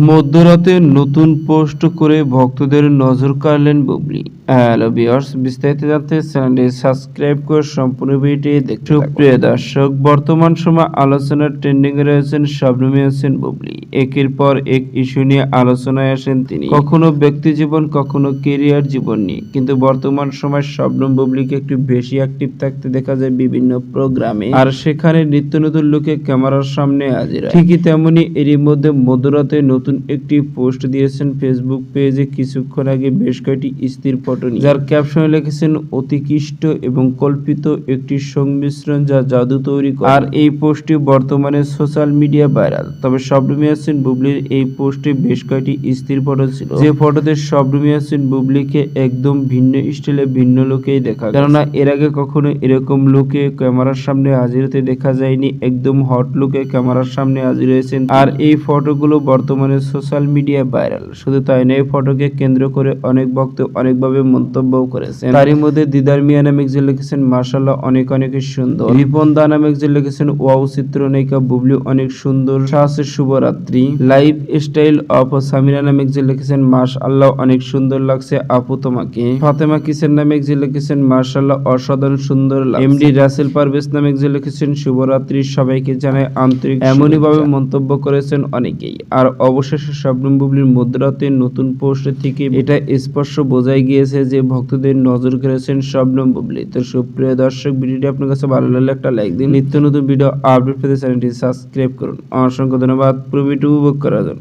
মধ্যরাতে নতুন পোস্ট করে ভক্তদের নজর কাড়লেন বুবলি। হ্যালো ভিউয়ার্স বিস্তারিত জানতে চ্যানেলটি সাবস্ক্রাইব করে সম্পূর্ণ ভিডিওটি দেখতে। সুপ্রিয় দর্শক, বর্তমান সময় আলোচনার ট্রেন্ডিং এ রয়েছেন শবনমী হোসেন বুবলি। একের পর এক ইস্যু নিয়ে আলোচনায় আসেন তিনি। কখনো ব্যক্তি জীবন, কখনো কেরিয়ার জীবন নিয়ে। কিন্তু বর্তমান সময় শবনম বুবলিকে একটু বেশি অ্যাক্টিভ থাকতে দেখা যায় বিভিন্ন প্রোগ্রামে। আর সেখানে নিত্য নতুন লোকে ক্যামেরার সামনে হাজির। ঠিকই তেমনি এরই মধ্যে মধ্যরাতে নতুন একটি পোস্ট দিয়েছেন ফেসবুক পেজে কিছুক্ষণ আগে বেশ কয়েকটি স্থির ফটো যার ক্যাপশনে লিখেছেন, অতিকৃষ্ট এবং কল্পিত একটি সংমিশ্রণ যা জাদু তৈরি করে। আর এই পোস্টটি বর্তমানে সোশ্যাল মিডিয়া ভাইরাল। তবে শবনমী হাসিন বুবলির এই পোস্টে বেশ কয়েকটি স্থির ফটো ছিল। যে ফটোতে শবনমী হাসিন বুবলিকে একদম ভিন্ন স্টাইলে ভিন্ন লোকেই দেখা। কেননা এর আগে কখনো এরকম লোকে ক্যামেরার সামনে হাজির হতে দেখা যায়নি, একদম হট লুকে ক্যামেরার সামনে হাজির হয়েছেন। আর এই ফটোগুলো বর্তমানে সোশ্যাল মিডিয়া ভাইরাল। শুধু তাই না এই ফটোকে কেন্দ্র করে অনেক ভক্ত অনেকভাবে মন্তব্য করেছেন। তারই মধ্যে দিদার মিয়া নামে একজন লিখেছেন মার্শাল্লাহ অনেক অনেক সুন্দর। রিপন দা নামে একজন লিখেছেন ওয়াও চিত্রনায়িকা বুবলি অনেক সুন্দর। শাসের শুভরাত্রি। লাইফ স্টাইল অফ সামিরা নামে একজন লিখেছেন মাস আল্লাহ অনেক সুন্দর লাগছে আপু তোমাকে। ফাতেমা কিসের নামে একজন লিখেছেন মার্শাল্লাহ অসাধারণ সুন্দর এমডি রাসেল পারভেজ নামে একজন লিখেছেন শুভরাত্রি সবাইকে জানায় আন্তরিক এমনই ভাবে মন্তব্য করেছেন অনেকেই। আর অবশেষে শবনম বুবলির মধ্যরাতে নতুন পোস্ট থেকে এটা স্পষ্ট বোঝাই গিয়েছে যে ভক্তদের নজর কেড়েছেন শবনম বুবলি। তো সুপ্রিয় দর্শক, ভিডিওটি আপনার কাছে ভালো লাগলে একটা লাইক দিন। নিত্য নতুন ভিডিও আপডেট পেতে চ্যানেলটি সাবস্ক্রাইব করুন। অসংখ্য ধন্যবাদ। পুরো উপভোগ করার জন্য।